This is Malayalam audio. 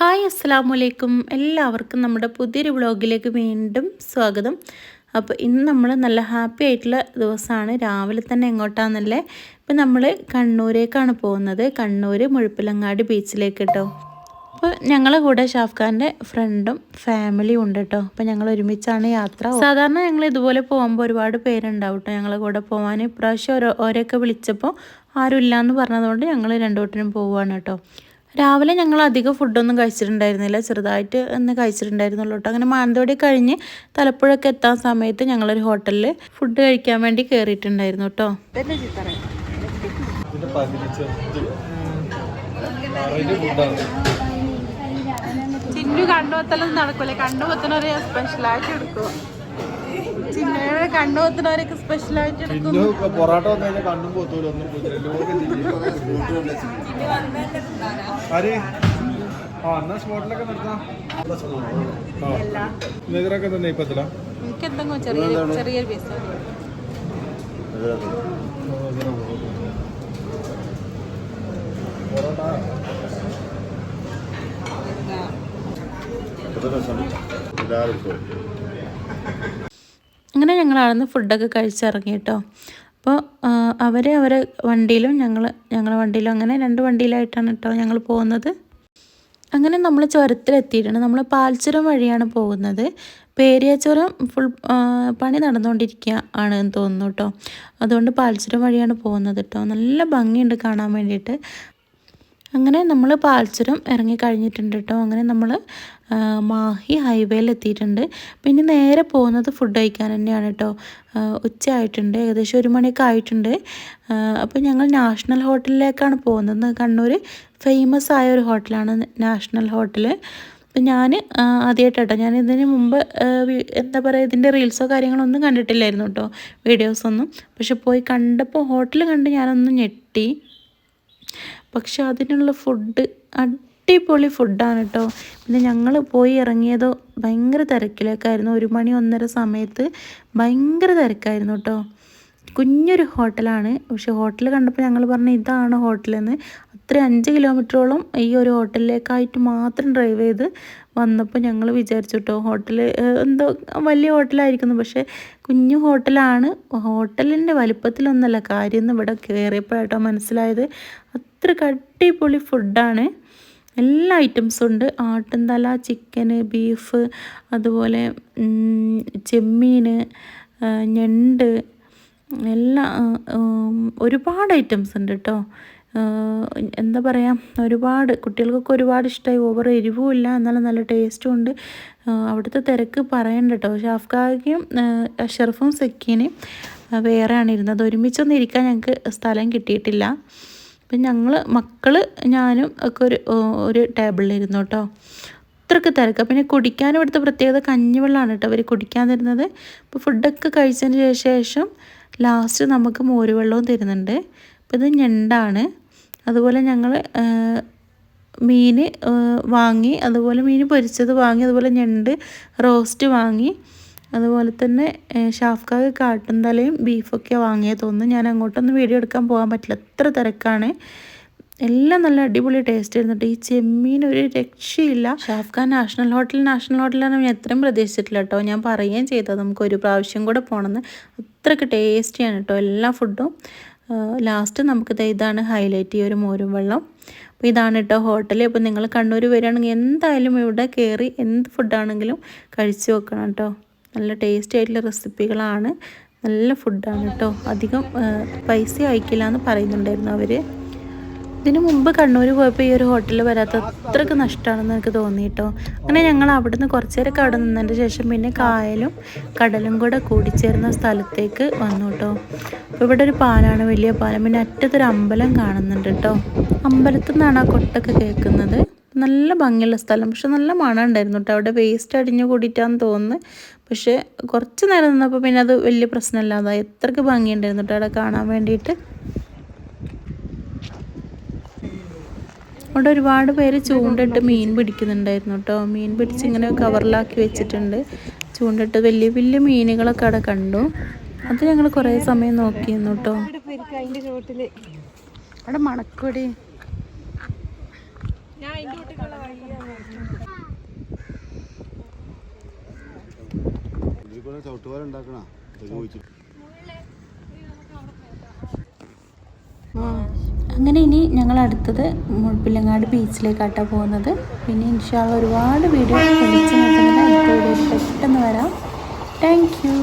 ഹായ് അസ്സാം വലൈക്കും എല്ലാവർക്കും നമ്മുടെ പുതിയൊരു വ്ളോഗിലേക്ക് വീണ്ടും സ്വാഗതം. അപ്പോൾ ഇന്ന് നമ്മൾ നല്ല ഹാപ്പി ആയിട്ടുള്ള ദിവസമാണ്. രാവിലെ തന്നെ എങ്ങോട്ടാണെന്നല്ലേ ഇപ്പം നമ്മൾ കണ്ണൂരേക്കാണ് പോകുന്നത്. കണ്ണൂർ മുഴുപ്പിലങ്ങാടി ബീച്ചിലേക്ക് കേട്ടോ. അപ്പോൾ ഞങ്ങളെ കൂടെ ഷാഫ്ഖാന്റെ ഫ്രണ്ടും ഫാമിലിയും ഉണ്ട് കേട്ടോ. അപ്പോൾ ഞങ്ങൾ ഒരുമിച്ചാണ് യാത്ര. സാധാരണ ഞങ്ങൾ ഇതുപോലെ പോകുമ്പോൾ ഒരുപാട് പേരുണ്ടാവും കേട്ടോ ഞങ്ങളെ കൂടെ പോകാൻ ഇപ്രാവശ്യം ഓരോ ഓരോക്കെ വിളിച്ചപ്പോൾ ആരും ഇല്ലയെന്ന് പറഞ്ഞതുകൊണ്ട് ഞങ്ങൾ രണ്ടുകൂട്ടരും പോവുകയാണ് കേട്ടോ. രാവിലെ ഞങ്ങൾ അധികം ഫുഡൊന്നും കഴിച്ചിട്ടുണ്ടായിരുന്നില്ല. ചെറുതായിട്ട് ഒന്ന് കഴിച്ചിട്ടുണ്ടായിരുന്നുള്ളൂ കേട്ടോ. അങ്ങനെ മാനന്തവാടി കഴിഞ്ഞ് തലപ്പുഴയൊക്കെ എത്താൻ സമയത്ത് ഞങ്ങളൊരു ഹോട്ടലിൽ ഫുഡ് കഴിക്കാൻ വേണ്ടി കയറിയിട്ടുണ്ടായിരുന്നു കേട്ടോ. ചിന്നു കണ്ണുപത്തലൊന്നും നടക്കൂല. കണ്ണുപത്തനൊരു സ്പെഷ്യലായിട്ട് എടുക്കും. ചിന്നയുടെ കണ്ണുപത്തനവരൊക്കെ സ്പെഷ്യൽ ആയിട്ട് എടുക്കുന്നു. പൊറാട്ട വന്നു കഴിഞ്ഞാൽ കണ്ണും പോത്തൂല ഒന്നും ആര്? ആ എന്നാ സ്പോട്ടിലൊക്കെ നിർത്താം. നെതിരൊക്കെ തന്നെ ഇപ്പത്തില? എനിക്ക് എന്തെങ്കിലും ചെറിയ ചെറിയൊരു പീസ് പൊറോട്ട. അങ്ങനെ ഞങ്ങൾ അവിടുന്ന് ഫുഡൊക്കെ കഴിച്ചിറങ്ങി കേട്ടോ അപ്പോൾ അവർ അവരെ വണ്ടിയിലും ഞങ്ങൾ ഞങ്ങളുടെ വണ്ടിയിലും അങ്ങനെ രണ്ട് വണ്ടിയിലായിട്ടാണ് കേട്ടോ ഞങ്ങൾ പോകുന്നത്. അങ്ങനെ നമ്മൾ ചുരത്തിലെത്തിയിട്ടുണ്ട്. നമ്മൾ പാൽച്ചുരം വഴിയാണ് പോകുന്നത്. പേരിയാച്ചുരം ഫുൾ പണി നടന്നുകൊണ്ടിരിക്കുക ആണ് എന്ന് തോന്നുന്നു കേട്ടോ അതുകൊണ്ട് പാൽച്ചുരം വഴിയാണ് പോകുന്നത് കേട്ടോ നല്ല ഭംഗിയുണ്ട് കാണാൻ വേണ്ടിയിട്ട്. അങ്ങനെ നമ്മൾ പാൽച്ചുരം ഇറങ്ങി കഴിഞ്ഞിട്ടുണ്ട് കേട്ടോ. അങ്ങനെ നമ്മൾ മാഹി ഹൈവേയിൽ എത്തിയിട്ടുണ്ട് പിന്നെ നേരെ പോകുന്നത് ഫുഡ് കഴിക്കാൻ തന്നെയാണ് കേട്ടോ. ഉച്ചയായിട്ടുണ്ട്. ഏകദേശം ഒരു മണിയൊക്കെ ആയിട്ടുണ്ട്. അപ്പോൾ ഞങ്ങൾ നാഷണൽ ഹോട്ടലിലേക്കാണ് പോകുന്നത്. കണ്ണൂർ ഫേമസ് ആയ ഒരു ഹോട്ടലാണ് നാഷണൽ ഹോട്ടൽ അപ്പം ഞാൻ ആദ്യമായിട്ടോ ഞാൻ ഇതിന് മുമ്പ് എന്താ പറയുക ഇതിന്റെ റീൽസോ കാര്യങ്ങളൊന്നും കണ്ടിട്ടില്ലായിരുന്നു കേട്ടോ. വീഡിയോസൊന്നും പക്ഷെ പോയി കണ്ടപ്പോൾ ഹോട്ടൽ കണ്ട് ഞാനൊന്ന് ഞെട്ടി. പക്ഷെ അതിനുള്ള ഫുഡ് അടിപൊളി ഫുഡാണ് കേട്ടോ. പിന്നെ ഞങ്ങൾ പോയി ഇറങ്ങിയതോ ഭയങ്കര തിരക്കിലേക്കായിരുന്നു. ഒരു മണി ഒന്നര സമയത്ത് ഭയങ്കര തിരക്കായിരുന്നു കേട്ടോ. കുഞ്ഞൊരു ഹോട്ടലാണ്. പക്ഷെ ഹോട്ടൽ കണ്ടപ്പോൾ ഞങ്ങൾ പറഞ്ഞു ഇതാണ് ഹോട്ടലെന്ന്. അത്ര അഞ്ച് കിലോമീറ്ററോളം ഈ ഒരു ഹോട്ടലിലേക്കായിട്ട് മാത്രം ഡ്രൈവ് ചെയ്ത് വന്നപ്പോൾ ഞങ്ങൾ വിചാരിച്ചു കേട്ടോ ഹോട്ടൽ എന്തോ വലിയ ഹോട്ടലായിരിക്കുന്നു. പക്ഷേ കുഞ്ഞു ഹോട്ടലാണ്. ഹോട്ടലിന്റെ വലിപ്പത്തിലൊന്നല്ല കാര്യം എന്ന് ഇവിടെ കയറിയപ്പോഴാട്ടോ മനസ്സിലായത്. അത്ര അടിപൊളി ഫുഡാണ് എല്ലാ ഐറ്റംസും ഉണ്ട്. ആട്ടുംതല ചിക്കന് ബീഫ് അതുപോലെ ചെമ്മീൻ ഞണ്ട് എല്ലാ ഒരുപാട് ഐറ്റംസ് ഉണ്ട് കേട്ടോ എന്താ പറയുക ഒരുപാട് കുട്ടികൾക്കൊക്കെ ഒരുപാട് ഇഷ്ടമായി ഓവർ എരിവും ഇല്ല എന്നാലും നല്ല ടേസ്റ്റും ഉണ്ട്. അവിടുത്തെ തിരക്ക് പറയണ്ട കേട്ടോ ഷാഫ്ഖാക്കും അഷറഫും സക്കീനും വേറെയാണ് ഇരുന്നത്. ഒരുമിച്ചൊന്നും ഇരിക്കാൻ ഞങ്ങൾക്ക് സ്ഥലം കിട്ടിയിട്ടില്ല. അപ്പം ഞങ്ങൾ മക്കൾ ഞാനും ഒക്കെ ഒരു ഒരു ടേബിളിലിരുന്നു കേട്ടോ അത്രയ്ക്ക് തിരക്ക്. പിന്നെ കുടിക്കാനും ഇവിടുത്തെ പ്രത്യേകത കഞ്ഞിവെള്ളമാണ് കേട്ടോ അവർ കുടിക്കാൻ തരുന്നത്. അപ്പോൾ ഫുഡൊക്കെ കഴിച്ചതിന് ശേഷം ലാസ്റ്റ് നമുക്ക് മോരുവെള്ളവും തരുന്നുണ്ട്. അപ്പോൾ ഇത് ഞണ്ടാണ്. അതുപോലെ ഞങ്ങൾ മീൻ വാങ്ങി അതുപോലെ മീൻ പൊരിച്ചത് വാങ്ങി അതുപോലെ ഞണ്ട് റോസ്റ്റ് വാങ്ങി അതുപോലെ തന്നെ ഷാഫ്ക്കാക്ക് കാട്ടും തലയും ബീഫൊക്കെ വാങ്ങിയത് തോന്നുന്നു. ഞാൻ അങ്ങോട്ടൊന്നും വീഡിയോ എടുക്കാൻ പോകാൻ പറ്റില്ല. എത്ര തിരക്കാണ്. എല്ലാം നല്ല അടിപൊളി ടേസ്റ്റ് ആയിരുന്നു ഈ ചെമ്മീൻ ഒരു രക്ഷയില്ല. ഷാഫ്ഖാൻ നാഷണൽ ഹോട്ടൽ നാഷണൽ ഹോട്ടലാണ് ഞാൻ എത്രയും പ്രതീക്ഷിച്ചിട്ടില്ല കേട്ടോ ഞാൻ പറയുകയും ചെയ്തത് നമുക്ക് ഒരു പ്രാവശ്യം കൂടെ പോകണമെന്ന് അത്രയ്ക്ക് ടേസ്റ്റിയാണ് കേട്ടോ എല്ലാ ഫുഡും ലാസ്റ്റ് നമുക്ക് ഇതാണ് ഹൈലൈറ്റ് ഈ ഒരു മോരും വെള്ളം. അപ്പോൾ ഇതാണ് കേട്ടോ ഹോട്ടൽ അപ്പോൾ നിങ്ങൾ കണ്ണൂർ വരികയാണെങ്കിൽ എന്തായാലും ഇവിടെ കയറി എന്ത് ഫുഡാണെങ്കിലും കഴിച്ചു വെക്കണം കേട്ടോ നല്ല ടേസ്റ്റി ആയിട്ടുള്ള റെസിപ്പികളാണ് നല്ല ഫുഡാണ് കേട്ടോ അധികം പൈസ അയക്കില്ല എന്ന് പറയുന്നുണ്ടായിരുന്നു അവർ ഇതിനു മുമ്പ് കണ്ണൂർ പോയപ്പോൾ ഈ ഒരു ഹോട്ടലിൽ വരാത്ത അത്രയ്ക്ക് നഷ്ടമാണെന്ന് എനിക്ക് തോന്നി കേട്ടോ അങ്ങനെ ഞങ്ങൾ അവിടുന്ന് കുറച്ച് നേരമൊക്കെ അവിടെ നിന്നതിന്റെ ശേഷം പിന്നെ കായലും കടലും കൂടെ കൂടിച്ചേർന്ന സ്ഥലത്തേക്ക് വന്നു കേട്ടോ അപ്പോൾ ഇവിടെ ഒരു പാലാണ് വലിയ പാലം പിന്നെ അറ്റത്തൊരു അമ്പലം കാണുന്നുണ്ട് കേട്ടോ അമ്പലത്തിൽ നിന്നാണ് ആ കൊട്ടൊക്കെ കേൾക്കുന്നത്. നല്ല ഭംഗിയുള്ള സ്ഥലം. പക്ഷെ നല്ല മണം ഉണ്ടായിരുന്നു കേട്ടോ അവിടെ വേസ്റ്റ് അടിഞ്ഞു കൂടിയിട്ടാന്ന് തോന്നുന്നു. പക്ഷേ കുറച്ച് നേരം നിന്നപ്പോൾ പിന്നെ അത് വലിയ പ്രശ്നമില്ലാതായി. എത്രക്ക് ഭംഗിയുണ്ടായിരുന്നു കേട്ടോ അവിടെ കാണാൻ വേണ്ടിയിട്ട്. അവിടെ ഒരുപാട് പേര് ചൂണ്ടിട്ട് മീൻ പിടിക്കുന്നുണ്ടായിരുന്നു കേട്ടോ മീൻ പിടിച്ച് ഇങ്ങനെ കവറിലാക്കി വെച്ചിട്ടുണ്ട്. ചൂണ്ടിട്ട് വലിയ വലിയ മീനുകളൊക്കെ അവിടെ കണ്ടു. അത് ഞങ്ങൾ കുറെ സമയം നോക്കിയിരുന്നു കേട്ടോ. അവിടെ മണക്കൊടി അങ്ങനെ ഇനി ഞങ്ങൾ അടുത്തത് മുഴപ്പില്ലങ്ങാട് ബീച്ചിലേക്കാട്ടാ പോകുന്നത്. പിന്നെ ഇൻഷാള്ള ഒരുപാട് വീഡിയോ പെട്ടെന്ന് വരാം. Thank you